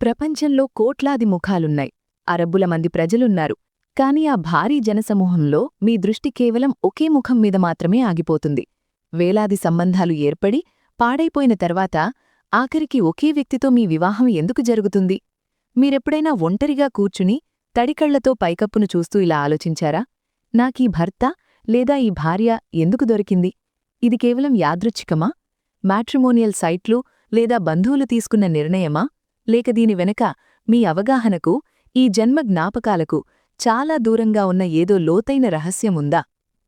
ప్రపంచంలో కోట్లాది ముఖాలున్నాయి. అరబ్బుల మంది ప్రజలున్నారు. కాని ఆ భారీ జనసమూహంలో మీ దృష్టి కేవలం ఒకే ముఖం మీద మాత్రమే ఆగిపోతుంది. వేలాది సంబంధాలు ఏర్పడి పాడైపోయిన తర్వాత ఆఖరికి ఒకే వ్యక్తితో మీ వివాహం ఎందుకు జరుగుతుంది? మీరెప్పుడైనా ఒంటరిగా కూర్చుని తడికళ్ళతో పైకప్పును చూస్తూ ఇలా ఆలోచించారా? నాకీ భర్త లేదా ఈ భార్య ఎందుకు దొరికింది? ఇది కేవలం యాదృచ్ఛికమా? మ్యాట్రిమోనియల్ సైట్లు లేదా బంధువులు తీసుకున్న నిర్ణయమా? లేక దీని వెనక మీ అవగాహనకు ఈ జన్మ జ్ఞాపకాలకు చాలా దూరంగా ఉన్న ఏదో లోతైన రహస్యముందా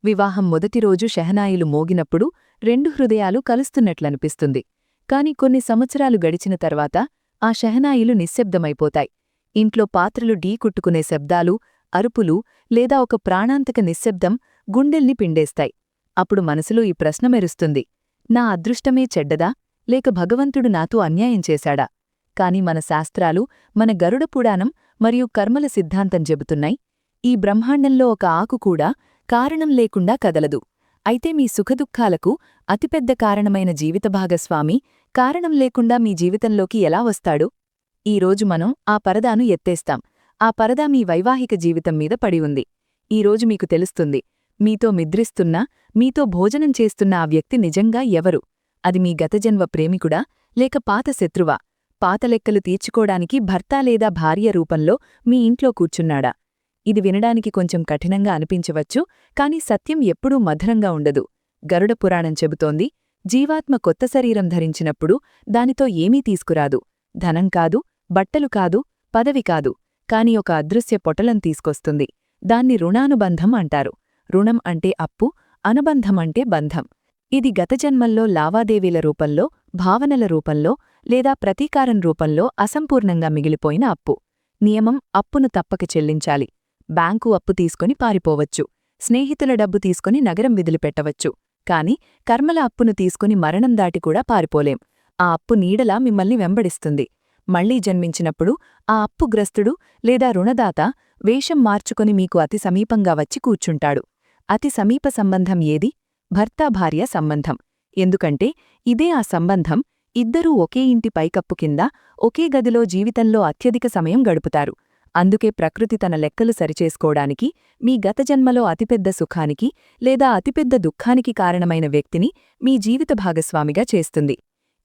వివాహం మొదటి రోజు షెహనాయిలు మోగినప్పుడు రెండు హృదయాలు కలుస్తున్నట్లనిపిస్తుంది. కాని కొన్ని సంవత్సరాలు గడిచిన తర్వాత ఆ షెహనాయిలు నిశ్శబ్దమైపోతాయి. ఇంట్లో పాత్రలు ఢీకుట్టుకునే శబ్దాలు అరుపులు లేదా ఒక ప్రాణాంతక నిశ్శబ్దం గుండెల్ని పిండేస్తాయి. అప్పుడు మనసులో ఈ ప్రశ్న మెరుస్తుంది. నా అదృష్టమే చెడ్డదా? లేక భగవంతుడు నాతో అన్యాయం చేశాడా? కాని మన శాస్త్రాలు మన గరుడ పురాణం మరియు కర్మల సిద్ధాంతం చెబుతున్నాయి. ఈ బ్రహ్మాండంలో ఒక ఆకు కూడా కారణం లేకుండా కదలదు. అయితే మీ సుఖదుఖాలకు అతిపెద్ద కారణమైన జీవిత భాగస్వామి కారణం లేకుండా మీ జీవితంలోకి ఎలా వస్తాడు? ఈరోజు మనం ఆ పరదాను ఎత్తేస్తాం. ఆ పరదా మీ వైవాహిక జీవితం మీద పడి ఉంది. ఈరోజు మీకు తెలుస్తుంది మీతో మిద్రిస్తున్నా మీతో భోజనం చేస్తున్న ఆ వ్యక్తి నిజంగా ఎవరు? అది మీ గతజన్మ ప్రేమికుడా లేక పాత శత్రువా? పాత లెక్కలు తీర్చుకోడానికి భర్త లేదా భార్య రూపంలో మీ ఇంట్లో కూర్చున్నాడా? ఇది వినడానికి కొంచెం కఠినంగా అనిపించవచ్చు కాని సత్యం ఎప్పుడూ మధురంగా ఉండదు. గరుడ పురాణం చెబుతోంది జీవాత్మ కొత్త శరీరం ధరించినప్పుడు దానితో ఏమీ తీసుకురాదు. ధనం కాదు బట్టలు కాదు పదవి కాదు కాని ఒక అదృశ్య పొటలం తీసుకొస్తుంది. దాన్ని రుణానుబంధం అంటారు. రుణం అంటే అప్పు అనుబంధం అంటే బంధం. ఇది గతజన్మల్లో లావాదేవీల రూపంలో భావనల రూపంలో లేదా ప్రతీకారం రూపంలో అసంపూర్ణంగా మిగిలిపోయిన అప్పు. నియమం అప్పును తప్పక చెల్లించాలి. బ్యాంకు అప్పు తీసుకొని పారిపోవచ్చు. స్నేహితుల డబ్బు తీసుకుని నగరం విదిలిపెట్టవచ్చు. కాని కర్మల అప్పును తీసుకుని మరణం దాటి కూడా పారిపోలేం. ఆ అప్పు నీడలా మిమ్మల్ని వెంబడిస్తుంది. మళ్ళీ జన్మించినప్పుడు ఆ అప్పుగ్రస్తుడు లేదా రుణదాత వేషం మార్చుకొని మీకు అతి సమీపంగా వచ్చి కూర్చుంటాడు. అతి సమీప సంబంధం ఏది? భర్తాభార్య సంబంధం. ఎందుకంటే ఇదే ఆ సంబంధం ఇద్దరూ ఒకే ఇంటి పైకప్పు కింద ఒకే గదిలో జీవితంలో అత్యధిక సమయం గడుపుతారు. అందుకే ప్రకృతి తన లెక్కలు సరిచేసుకోవడానికి మీ గత జన్మలో అతిపెద్ద సుఖానికి లేదా అతిపెద్ద దుఃఖానికి కారణమైన వ్యక్తిని మీ జీవిత భాగస్వామిగా చేస్తుంది.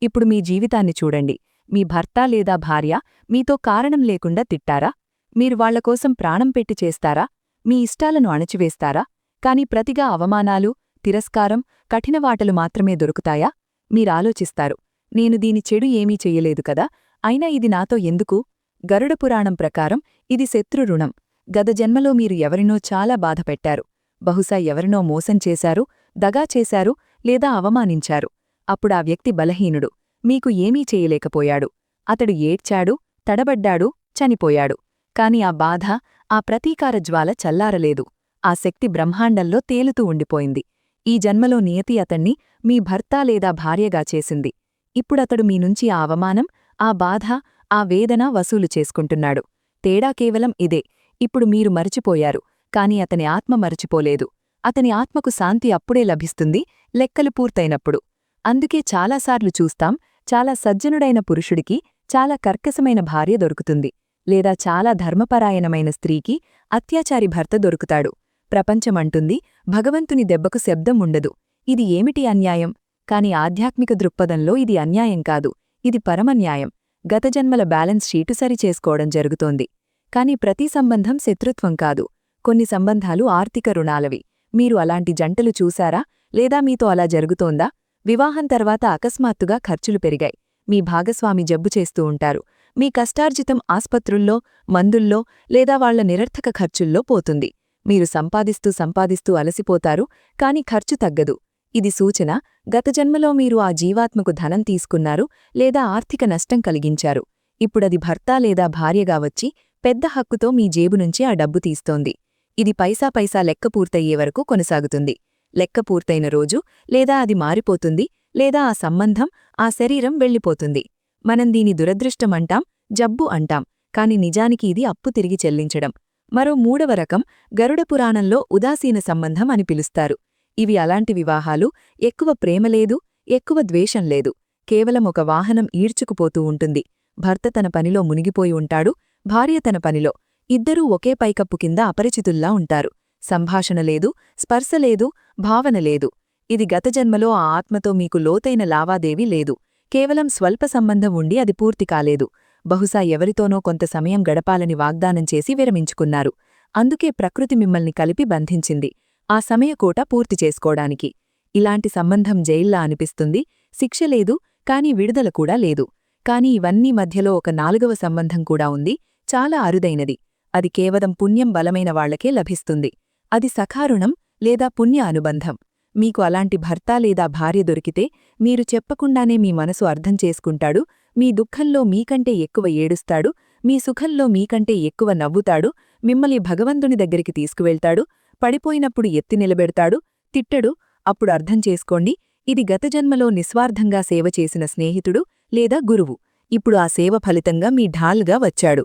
ఇప్పుడు మీ జీవితాన్ని చూడండి. మీ భర్త లేదా భార్య మీతో కారణం లేకుండా తిట్టారా? మీరు వాళ్ళకోసం ప్రాణం పెట్టి చేస్తారా? మీ ఇష్టాలను అణచివేస్తారా? కాని ప్రతిగా అవమానాలు తిరస్కారం కఠినవాటలు మాత్రమే దొరుకుతాయా? మీరాలోచిస్తారు నేను దీని చెడు ఏమీ చెయ్యలేదు కదా? అయినా ఇది నాతో ఎందుకు? గరుడ పురాణం ప్రకారం ఇది శత్రురుణం గత జన్మలో మీరు ఎవరినో చాలా బాధపెట్టారు బహుశా ఎవరినో మోసం చేశారు దగా చేశారు లేదా అవమానించారు. అప్పుడా వ్యక్తి బలహీనుడు. మీకు ఏమీ చేయలేకపోయాడు. అతడు ఏడ్చాడు తడబడ్డాడు చనిపోయాడు. కాని ఆ బాధ ఆ ప్రతీకార జ్వాల చల్లారలేదు. ఆ శక్తి బ్రహ్మాండంలో తేలుతూ ఉండిపోయింది. ఈ జన్మలో నియతి అతణ్ణి మీ భర్త లేదా భార్యగా చేసింది. ఇప్పుడతడు మీ నుంచి ఆ అవమానం ఆ బాధ ఆ వేదన వసూలు చేసుకుంటున్నాడు. తేడా కేవలం ఇదే. ఇప్పుడు మీరు మరచిపోయారు. కాని అతని ఆత్మ మరచిపోలేదు. అతని ఆత్మకు శాంతి అప్పుడే లభిస్తుంది లెక్కలు పూర్తయినప్పుడు. అందుకే చాలాసార్లు చూస్తాం చాలా సజ్జనుడైన పురుషుడికి చాలా కర్కశమైన భార్య దొరుకుతుంది. లేదా చాలా ధర్మపరాయణమైన స్త్రీకి అత్యాచారి భర్త దొరుకుతాడు. ప్రపంచమంటుంది భగవంతుని దెబ్బకు శబ్దం ఉండదు. ఇది ఏమిటి అన్యాయం? కాని ఆధ్యాత్మిక దృక్పథంలో ఇది అన్యాయం కాదు. ఇది పరమన్యాయం గతజన్మల బ్యాలెన్స్ షీటు సరిచేసుకోవడం జరుగుతోంది. కాని ప్రతి సంబంధం శత్రుత్వం కాదు. కొన్ని సంబంధాలు ఆర్థిక రుణాలవి. మీరు అలాంటి జంటలు చూశారా? లేదా మీతో అలా జరుగుతోందా? వివాహం తర్వాత అకస్మాత్తుగా ఖర్చులు పెరిగాయి. మీ భాగస్వామి జబ్బు చేస్తూ ఉంటారు. మీ కష్టార్జితం ఆస్పత్రుల్లో మందుల్లో లేదా వాళ్ళ నిరర్థక ఖర్చుల్లో పోతుంది. మీరు సంపాదిస్తూ సంపాదిస్తూ అలసిపోతారు కాని ఖర్చు తగ్గదు. ఇది సూచన. గత జన్మలో మీరు ఆ జీవాత్మకు ధనం తీసుకున్నారు లేదా ఆర్థిక నష్టం కలిగించారు. ఇప్పుడది భర్త లేదా భార్యగా వచ్చి పెద్ద హక్కుతో మీ జేబు నుంచి ఆ డబ్బు తీస్తోంది. ఇది పైసా పైసా లెక్క పూర్తయ్యే వరకు కొనసాగుతుంది. లెక్క పూర్తయిన రోజు లేదా అది మారిపోతుంది లేదా ఆ సంబంధం ఆ శరీరం వెళ్ళిపోతుంది. మనం దీని దురదృష్టమంటాం జబ్బు అంటాం కాని నిజానికి ఇది అప్పు తిరిగి చెల్లించడం. మరో మూడవ రకం గరుడ పురాణంలో ఉదాసీన సంబంధం అని పిలుస్తారు. ఇవి అలాంటి వివాహాలు ఎక్కువ ప్రేమ లేదు ఎక్కువ ద్వేషం లేదు. కేవలం ఒక వాహనం ఈడ్చుకుపోతూ ఉంటుంది. భర్త తన పనిలో మునిగిపోయి ఉంటాడు భార్య తన పనిలో. ఇద్దరూ ఒకే పైకప్పు కింద అపరిచితుల్లా ఉంటారు. సంభాషణ లేదు స్పర్శ లేదు భావన లేదు. ఇది గత జన్మలో ఆ ఆత్మతో మీకు లోతైన లావాదేవీ లేదు. కేవలం స్వల్ప సంబంధం ఉండి అది పూర్తి కాలేదు. బహుశా ఎవరితోనో కొంత సమయం గడపాలని వాగ్దానం చేసి విరమించుకున్నారు. అందుకే ప్రకృతి మిమ్మల్ని కలిపి బంధించింది. ఆ సమయకోట పూర్తి చేసుకోడానికి ఇలాంటి సంబంధం జైల్లా అనిపిస్తుంది. శిక్ష లేదు కాని విడుదల కూడా లేదు. కాని ఇవన్నీ మధ్యలో ఒక నాలుగవ సంబంధం కూడా ఉంది. చాలా అరుదైనది. అది కేవలం పుణ్యం బలమైన వాళ్ళకే లభిస్తుంది. అది సఖారుణం లేదా పుణ్య అనుబంధం. మీకు అలాంటి భర్త లేదా భార్య దొరికితే మీరు చెప్పకుండానే మీ మనసు అర్థం చేసుకుంటాడు. మీ దుఃఖంలో మీకంటే ఎక్కువ ఏడుస్తాడు. మీ సుఖంలో మీకంటే ఎక్కువ నవ్వుతాడు. మిమ్మల్ని భగవంతుని దగ్గరికి తీసుకువెళ్తాడు. పడిపోయినప్పుడు ఎత్తి నిలబెడతాడు తిట్టడు అప్పుడు అర్థం చేసుకోండి ఇది గత జన్మలో నిస్వార్థంగా సేవ చేసిన స్నేహితుడు లేదా గురువు. ఇప్పుడు ఆ సేవ ఫలితంగా మీ ఢాల్గా వచ్చాడు.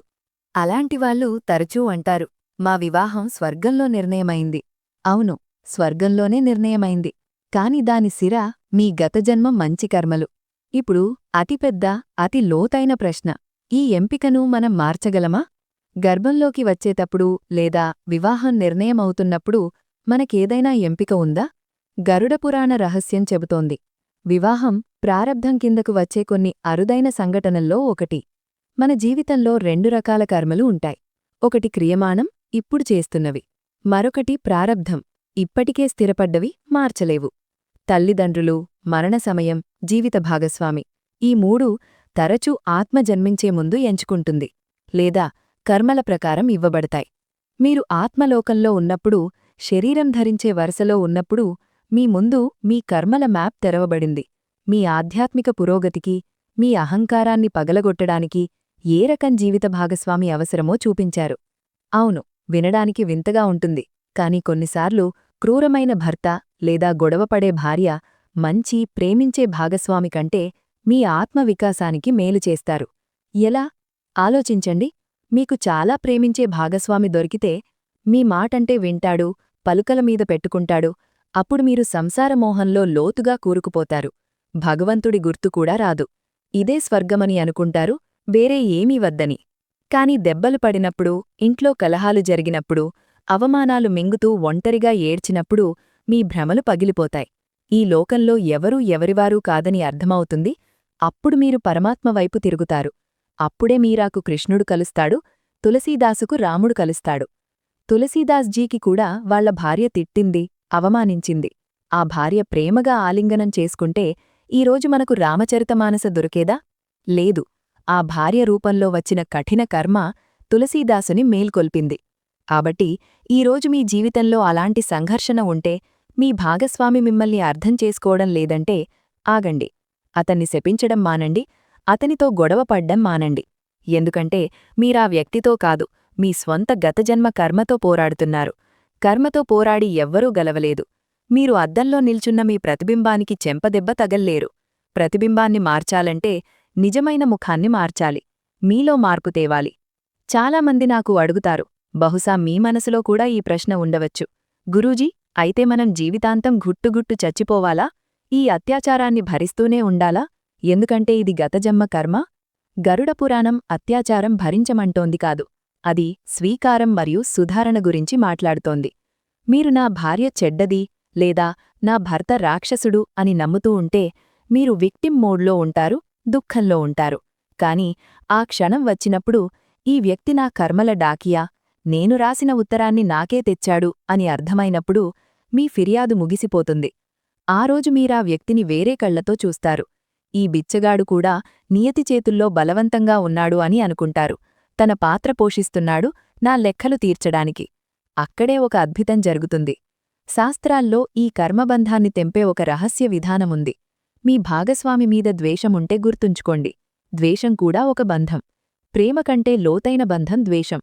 అలాంటివాళ్ళు తరచూ అంటారు మా వివాహం స్వర్గంలో నిర్ణయమైంది. అవును స్వర్గంలోనే నిర్ణయమైంది. కాని దాని సిర మీ గతజన్మ మంచి కర్మలు. ఇప్పుడు అతిపెద్ద అతి లోతైన ప్రశ్న ఈ ఎంపికను మనం మార్చగలమా? గర్భంలోకి వచ్చేటప్పుడు లేదా వివాహం నిర్ణయమవుతున్నప్పుడు మనకేదైనా ఎంపిక ఉందా? గరుడపురాణ రహస్యం చెబుతోంది. వివాహం ప్రారబ్ధం కిందకు వచ్చే కొన్ని అరుదైన సంఘటనల్లో ఒకటి. మన జీవితంలో రెండు రకాల కర్మలు ఉంటాయి. ఒకటి క్రియమాణం ఇప్పుడు చేస్తున్నవి. మరొకటి ప్రారబ్ధం ఇప్పటికే స్థిరపడ్డవి మార్చలేవు. తల్లిదండ్రులు మరణ సమయం జీవిత భాగస్వామి. ఈ మూడు తరచూ ఆత్మ జన్మించే ముందు ఎంచుకుంటుంది. లేదా కర్మల ప్రకారం ఇవ్వబడతాయి. మీరు ఆత్మలోకంలో ఉన్నప్పుడు శరీరం ధరించే వరుసలో ఉన్నప్పుడు మీ ముందు మీ కర్మల మ్యాప్ తెరవబడింది. మీ ఆధ్యాత్మిక పురోగతికి మీ అహంకారాన్ని పగలగొట్టడానికి ఏ రకం జీవిత భాగస్వామి అవసరమో చూపించారు. అవును వినడానికి వింతగా ఉంటుంది కాని కొన్నిసార్లు క్రూరమైన భర్త లేదా గొడవపడే భార్య మంచి ప్రేమించే భాగస్వామి కంటే మీ ఆత్మవికాసానికి మేలు చేస్తారు. ఎలా? ఆలోచించండి. మీకు చాలా ప్రేమించే భాగస్వామి దొరికితే మీ మాటంటే వింటాడు పలుకల మీద పెట్టుకుంటాడు అప్పుడు మీరు సంసారమోహంలో లోతుగా కూరుకుపోతారు. భగవంతుడి గుర్తు కూడా రాదు. ఇదే స్వర్గమని అనుకుంటారు వేరే ఏమీ వద్దని. కాని దెబ్బలు పడినప్పుడు ఇంట్లో కలహాలు జరిగినప్పుడు అవమానాలు మింగుతూ ఒంటరిగా ఏడ్చినప్పుడు మీ భ్రమలు పగిలిపోతాయి. ఈ లోకంలో ఎవరూ ఎవరివారూ కాదని అర్థమవుతుంది అప్పుడు మీరు పరమాత్మ వైపు తిరుగుతారు. అప్పుడే మీరాకు కృష్ణుడు కలుస్తాడు తులసీదాసుకు రాముడు కలుస్తాడు. తులసీదాస్జీకి కూడా వాళ్ళ భార్య తిట్టింది అవమానించింది. ఆ భార్య ప్రేమగా ఆలింగనం చేసుకుంటే ఈరోజు మనకు రామచరితమానస దొరికేదా? లేదు. ఆ భార్య రూపంలో వచ్చిన కఠిన కర్మ తులసీదాసుని మేల్కొల్పింది. కాబట్టి ఈరోజు మీ జీవితంలో అలాంటి సంఘర్షణ ఉంటే మీ భాగస్వామి మిమ్మల్ని అర్థం చేసుకోవడం లేదంటే ఆగండి. అతన్ని శపించడం మానండి అతనితో గొడవపడ్డం మానండి. ఎందుకంటే మీరా వ్యక్తితో కాదు మీ స్వంత గతజన్మ కర్మతో పోరాడుతున్నారు. కర్మతో పోరాడి ఎవ్వరూ గలవలేదు. మీరు అద్దంలో నిల్చున్న మీ ప్రతిబింబానికి చెంపదెబ్బ తగల్లేరు. ప్రతిబింబాన్ని మార్చాలంటే నిజమైన ముఖాన్ని మార్చాలి. మీలో మార్పు తేవాలి. చాలామంది నాకు అడుగుతారు బహుశా మీ మనసులో కూడా ఈ ప్రశ్న ఉండవచ్చు. గురూజీ అయితే మనం జీవితాంతం గుట్టుగుట్టు చచ్చిపోవాలా? ఈ అత్యాచారాన్ని భరిస్తూనే ఉండాలా? ఎందుకంటే ఇది గతజన్మ కర్మ గరుడ పురాణం అత్యాచారం భరించమంటోంది కాదు. అది స్వీకారం మరియు సుధారణ గురించి మాట్లాడుతోంది. మీరు నా భార్య చెడ్డది లేదా నా భర్త రాక్షసుడు అని నమ్ముతూ ఉంటే మీరు విక్టిమ్ మోడ్లో ఉంటారు దుఃఖంలో ఉంటారు. కాని ఆ క్షణం వచ్చినప్పుడు ఈ వ్యక్తి నా కర్మల డాకియా నేను రాసిన ఉత్తరాన్ని నాకే తెచ్చాడు అని అర్థమైనప్పుడు మీ ఫిర్యాదు ముగిసిపోతుంది. ఆ రోజు మీరా వ్యక్తిని వేరే కళ్ళతో చూస్తారు. ఈ బిచ్చగాడు కూడా నియతి చేతుల్లో బలవంతంగా ఉన్నాడు అని అనుకుంటారు. తన పాత్ర పోషిస్తున్నాడు నా లెక్కలు తీర్చడానికి. అక్కడే ఒక అద్భుతం జరుగుతుంది. శాస్త్రాల్లో ఈ కర్మబంధాన్ని తెంపే ఒక రహస్య విధానముంది. మీ భాగస్వామి మీద ద్వేషముంటే గుర్తుంచుకోండి. ద్వేషం కూడా ఒక బంధం. ప్రేమ కంటే లోతైన బంధం ద్వేషం.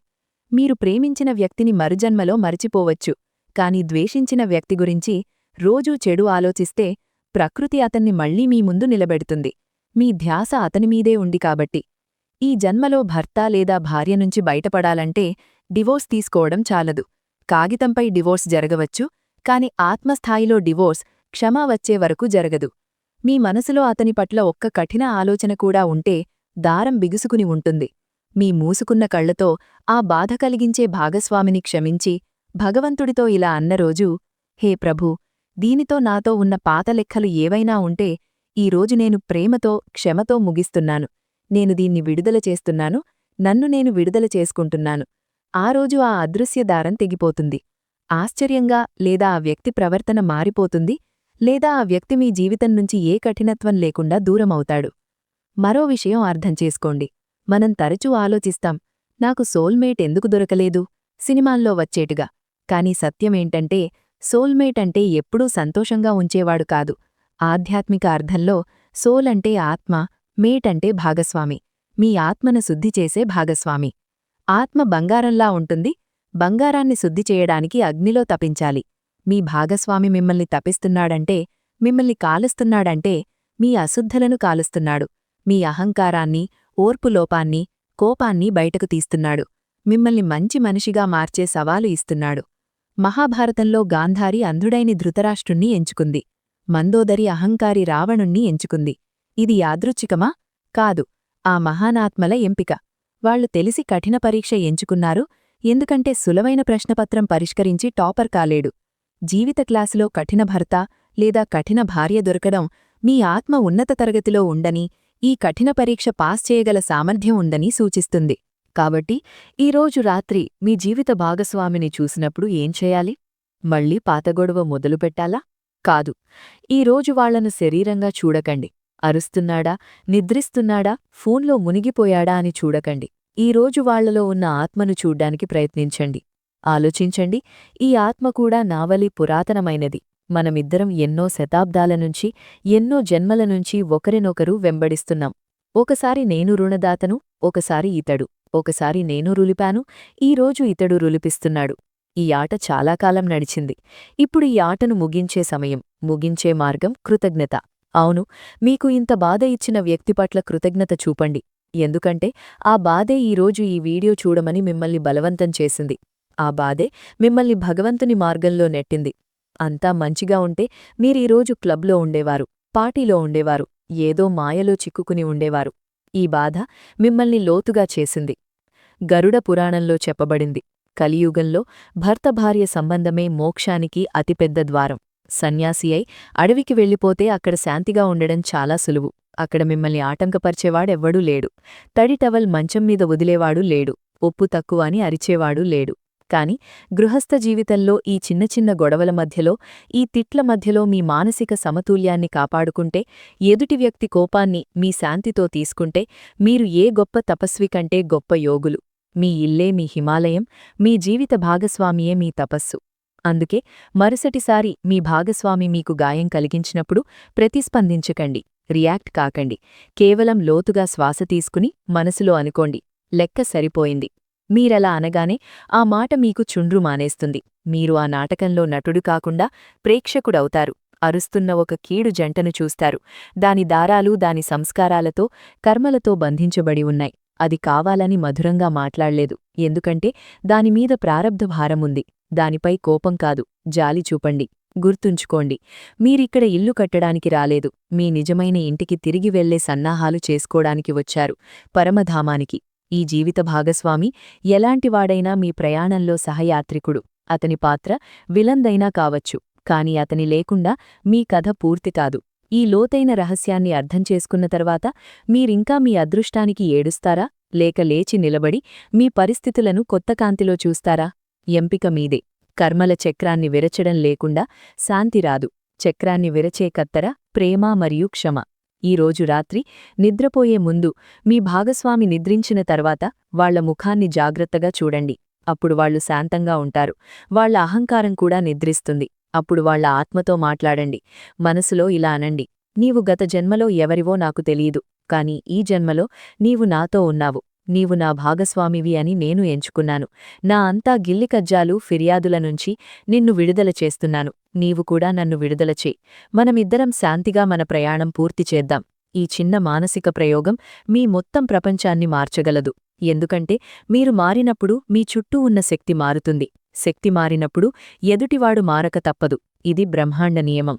మీరు ప్రేమించిన వ్యక్తిని మరుజన్మలో మరిచిపోవచ్చు. కాని ద్వేషించిన వ్యక్తి గురించి రోజూ చెడు ఆలోచిస్తే ప్రకృతి అతన్ని మళ్ళీ మీ ముందు నిలబెడుతుంది. మీ ధ్యాస అతనిమీదే ఉంది కాబట్టి. ఈ జన్మలో భర్త లేదా భార్య నుంచి బయటపడాలంటే డివోర్స్ తీసుకోవడం చాలదు. కాగితంపై డివోర్స్ జరగవచ్చు కాని ఆత్మస్థాయిలో డివోర్స్ క్షమా వచ్చే వరకు జరగదు. మీ మనసులో అతని పట్ల ఒక్క కఠిన ఆలోచన కూడా ఉంటే దారం బిగుసుకుని ఉంటుంది. మీ మూసుకున్న కళ్ళతో ఆ బాధ కలిగించే భాగస్వామిని క్షమించి భగవంతుడితో ఇలా అన్న రోజు హే ప్రభూ దీనితో నాతో ఉన్న పాత లెక్కలు ఏవైనా ఉంటే ఈరోజు నేను ప్రేమతో క్షమతో ముగిస్తున్నాను. నేను దీన్ని విడుదల చేస్తున్నాను. నన్ను నేను విడుదల చేసుకుంటున్నాను. ఆ రోజు ఆ అదృశ్య దారం తెగిపోతుంది. ఆశ్చర్యంగా లేదా ఆ వ్యక్తి ప్రవర్తన మారిపోతుంది లేదా ఆ వ్యక్తి మీ జీవితం నుంచి ఏ కఠినత్వం లేకుండా దూరమవుతాడు. మరో విషయం అర్థం చేసుకోండి. మనం తరచూ ఆలోచిస్తాం నాకు సోల్మేట్ ఎందుకు దొరకలేదు? సినిమాల్లో వచ్చేటుగా కాని సత్యమేంటంటే సోల్మేట్ అంటే ఎప్పుడూ సంతోషంగా ఉంచేవాడు కాదు. ఆధ్యాత్మిక అర్థంలో సోల్ అంటే ఆత్మ మేట్ అంటే భాగస్వామి. మీ ఆత్మను శుద్ధి చేసే భాగస్వామి. ఆత్మ బంగారంలా ఉంటుంది బంగారాన్ని శుద్ధి చేయడానికి అగ్నిలో తపించాలి. మీ భాగస్వామి మిమ్మల్ని తపిస్తున్నాడంటే మిమ్మల్ని కాలుస్తున్నాడంటే మీ అశుద్ధలను కాలుస్తున్నాడు. మీ అహంకారాన్ని ఓర్పులోపాన్ని కోపాన్ని బయటకు తీస్తున్నాడు. మిమ్మల్ని మంచి మనిషిగా మార్చే సవాలు ఇస్తున్నాడు. మహాభారతంలో గాంధారి అంధుడైని ధృతరాష్ట్రుణ్ణి ఎంచుకుంది. మందోదరి అహంకారి రావణుణ్ణి ఎంచుకుంది. ఇది యాదృచ్ఛికమా? కాదు. ఆ మహానాత్మల ఎంపిక. వాళ్ళు తెలిసి కఠిన పరీక్ష ఎంచుకున్నారు. ఎందుకంటే సులవైన ప్రశ్నపత్రం పరిష్కరించి టాపర్ కాలేడు. జీవిత క్లాసులో కఠిన భర్త లేదా కఠిన భార్య దొరకడం మీ ఆత్మ ఉన్నత తరగతిలో ఉండని ఈ కఠిన పరీక్ష పాస్ చేయగల సామర్థ్యం ఉందని సూచిస్తుంది. కాబట్టి ఈరోజు రాత్రి మీ జీవిత భాగస్వామిని చూసినప్పుడు ఏం చేయాలి? మళ్ళీ పాతగొడవ మొదలుపెట్టాలా కాదు. ఈరోజు వాళ్ళను శరీరంగా చూడకండి. అరుస్తున్నాడా? నిద్రిస్తున్నాడా? ఫోన్లో మునిగిపోయాడా అని చూడకండి. ఈరోజు వాళ్ళలో ఉన్న ఆత్మను చూడ్డానికి ప్రయత్నించండి. ఆలోచించండి. ఈ ఆత్మ కూడా నావలి పురాతనమైనది. మనమిద్దరం ఎన్నో శతాబ్దాల నుంచి ఎన్నో జన్మల నుంచి ఒకరినొకరు వెంబడిస్తున్నాం. ఒకసారి నేను రుణదాతను ఒకసారి ఇతడు. ఒకసారి నేను రులిపాను ఈరోజు ఇతడు రులిపిస్తున్నాడు. ఈ ఆట చాలా కాలం నడిచింది. ఇప్పుడు ఈ ఆటను ముగించే సమయం ముగించే మార్గం కృతజ్ఞత. అవును మీకు ఇంత బాధ ఇచ్చిన వ్యక్తి పట్ల కృతజ్ఞత చూపండి. ఎందుకంటే ఆ బాధే ఈరోజు ఈ వీడియో చూడమని మిమ్మల్ని బలవంతం చేసింది. ఆ బాధే మిమ్మల్ని భగవంతుని మార్గంలో నెట్టింది. అంతా మంచిగా ఉంటే మీరీరోజు క్లబ్లో ఉండేవారు పార్టీలో ఉండేవారు ఏదో మాయలో చిక్కుకుని ఉండేవారు. ఈ బాధ మిమ్మల్ని లోతుగా చేసింది. గరుడ పురాణంలో చెప్పబడింది కలియుగంలో భర్త భార్య సంబంధమే మోక్షానికి అతిపెద్ద ద్వారం. సన్యాసి అయి అడవికి వెళ్ళిపోతే అక్కడ శాంతిగా ఉండడం చాలా సులువు. అక్కడ మిమ్మల్ని ఆటంకపరిచేవాడెవ్వడూ లేడు. తడి టవల్ మంచం మీద వదిలేవాడు లేడు. ఒప్పు తక్కువ అని అరిచేవాడు లేడు. కాని గృహస్థ జీవితంలో ఈ చిన్న చిన్న గొడవల మధ్యలో ఈ తిట్ల మధ్యలో మీ మానసిక సమతుల్యాన్ని కాపాడుకుంటే ఎదుటి వ్యక్తి కోపాన్ని మీ శాంతితో తీసుకుంటే మీరు ఏ గొప్ప తపస్వి కంటే గొప్ప యోగులు. మీ ఇల్లే మీ హిమాలయం మీ జీవిత భాగస్వామియే మీ తపస్సు. అందుకే మరుసటిసారి మీ భాగస్వామి మీకు గాయం కలిగించినప్పుడు ప్రతిస్పందించకండి రియాక్ట్ కాకండి కేవలం లోతుగా శ్వాస తీసుకుని మనసులో అనుకోండి లెక్క సరిపోయింది. మీరలా అనగానే ఆ మాట మీకు చుండ్రు మానేస్తుంది. మీరు ఆ నాటకంలో నటుడు కాకుండా ప్రేక్షకుడవుతారు. అరుస్తున్న ఒక కీడు జంటను చూస్తారు. దాని దారాలు దాని సంస్కారాలతో కర్మలతో బంధించబడి ఉన్నాయి. అది కావాలని మధురంగా మాట్లాడలేదు. ఎందుకంటే దానిమీద ప్రారబ్ధ భారముంది దానిపై కోపం కాదు. జాలి చూపండి. గుర్తుంచుకోండి. మీరిక్కడ ఇల్లు కట్టడానికి రాలేదు. మీ నిజమైన ఇంటికి తిరిగి వెళ్ళే సన్నాహాలు చేసుకోడానికి వచ్చారు. పరమధామానికి. ఈ జీవిత భాగస్వామి ఎలాంటివాడైనా మీ ప్రయాణంలో సహయాత్రికుడు. అతని పాత్ర విలందైనా కావచ్చు కాని అతని లేకుండా మీ కథ పూర్తి కాదు. ఈ లోతైన రహస్యాన్ని అర్థం చేసుకున్న తర్వాత మీరింకా మీ అదృష్టానికి ఏడుస్తారా? లేక లేచి నిలబడి మీ పరిస్థితులను కొత్త కాంతిలో చూస్తారా? ఎంపిక మీదే. కర్మల చక్రాన్ని విరచడం లేకుండా శాంతి రాదు. చక్రాన్ని విరచే కత్తర ప్రేమ మరియు క్షమ. ఈరోజు రాత్రి నిద్రపోయే ముందు మీ భాగస్వామి నిద్రించిన తర్వాత వాళ్ళ ముఖాన్ని జాగ్రత్తగా చూడండి. అప్పుడు వాళ్ళు శాంతంగా ఉంటారు. వాళ్ళ అహంకారం కూడా నిద్రిస్తుంది. అప్పుడు వాళ్ళ ఆత్మతో మాట్లాడండి. మనసులో ఇలా అనండి. నీవు గత జన్మలో ఎవరివో నాకు తెలియదు. కాని ఈ జన్మలో నీవు నాతో ఉన్నావు. నీవు నా భాగస్వామివి అని నేను ఎంచుకున్నాను. నా అంతా గిల్లికజ్జాలు ఫిర్యాదుల నుంచి నిన్ను విడుదల చేస్తున్నాను. నీవు కూడా నన్ను విడుదలచే మనమిద్దరం శాంతిగా మన ప్రయాణం పూర్తి చేద్దాం. ఈ చిన్న మానసిక ప్రయోగం మీ మొత్తం ప్రపంచాన్ని మార్చగలదు. ఎందుకంటే మీరు మారినప్పుడు మీ చుట్టూ ఉన్న శక్తి మారుతుంది. శక్తి మారినప్పుడు ఎదుటివాడు మారక తప్పదు. ఇది బ్రహ్మాండ నియమం.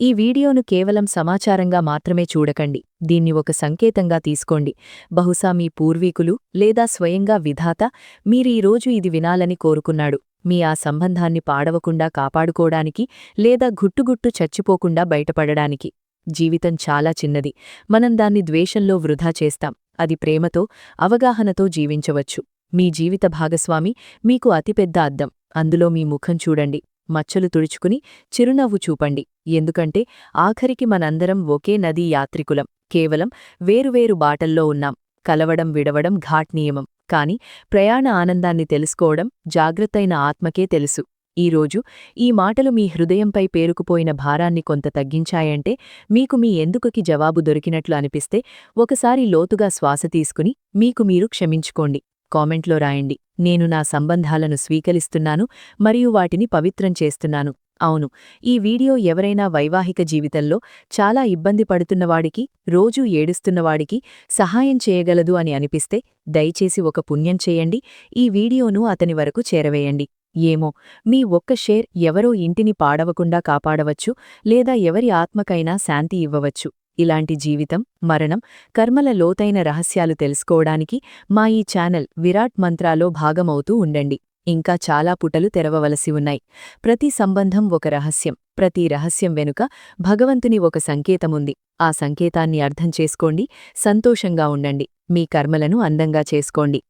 ఈ వీడియోను కేవలం సమాచారంగా మాత్రమే చూడకండి. దీన్ని ఒక సంకేతంగా తీసుకోండి. బహుశా మీ పూర్వీకులు లేదా స్వయంగా విధాత మీరు ఈరోజు ఇది వినాలని కోరుకున్నాడు. మీ ఆ సంబంధాన్ని పాడవకుండా కాపాడుకోడానికి లేదా గుట్టుగుట్టు చచ్చిపోకుండా బయటపడడానికి. జీవితం చాలా చిన్నది. మనం దాన్ని ద్వేషంలో వృధా చేస్తాం. అది ప్రేమతో అవగాహనతో జీవించవచ్చు. మీ జీవిత భాగస్వామి మీకు అతిపెద్ద అద్దం. అందులో మీ ముఖం చూడండి. మచ్చలు తుడుచుకుని చిరునవ్వు చూపండి. ఎందుకంటే ఆఖరికి మనందరం ఒకే నదీ యాత్రికులం. కేవలం వేరువేరు బాటల్లో ఉన్నాం. కలవడం విడవడం ఘాట్ నియమం. కాని ప్రయాణ ఆనందాన్ని తెలుసుకోవడం జాగ్రత్తైన ఆత్మకే తెలుసు. ఈరోజు ఈ మాటలు మీ హృదయంపై పేరుకుపోయిన భారాన్ని కొంత తగ్గించాయంటే మీకు మీ ఎందుకుకి జవాబు దొరికినట్లు అనిపిస్తే ఒకసారి లోతుగా శ్వాస తీసుకుని మీకు మీరు క్షమించుకోండి. కామెంట్లో రాయండి. నేను నా సంబంధాలను స్వీకరిస్తున్నాను మరియు వాటిని పవిత్రం చేస్తున్నాను. అవును. ఈ వీడియో ఎవరైనా వైవాహిక జీవితంలో చాలా ఇబ్బంది పడుతున్నవాడికి రోజూ ఏడుస్తున్నవాడికి సహాయం చేయగలదు అని అనిపిస్తే దయచేసి ఒక పుణ్యం చేయండి. ఈ వీడియోను అతని వరకు చేరవేయండి. ఏమో మీ ఒక్క షేర్ ఎవరో ఇంటిని పాడవకుండా కాపాడవచ్చు లేదా ఎవరి ఆత్మకైనా శాంతి ఇవ్వవచ్చు. ఇలాంటి జీవితం మరణం కర్మల లోతైన రహస్యాలు తెలుసుకోవడానికి మా ఈ ఛానల్ విరాట్ మంత్రాలో భాగమవుతూ ఉండండి. ఇంకా చాలా పుటలు తెరవవలసి ఉన్నాయి. ప్రతి సంబంధం ఒక రహస్యం. ప్రతి రహస్యం వెనుక భగవంతుని ఒక సంకేతముంది. ఆ సంకేతాన్ని అర్థం చేసుకోండి సంతోషంగా ఉండండి. మీ కర్మలను అందంగా చేసుకోండి.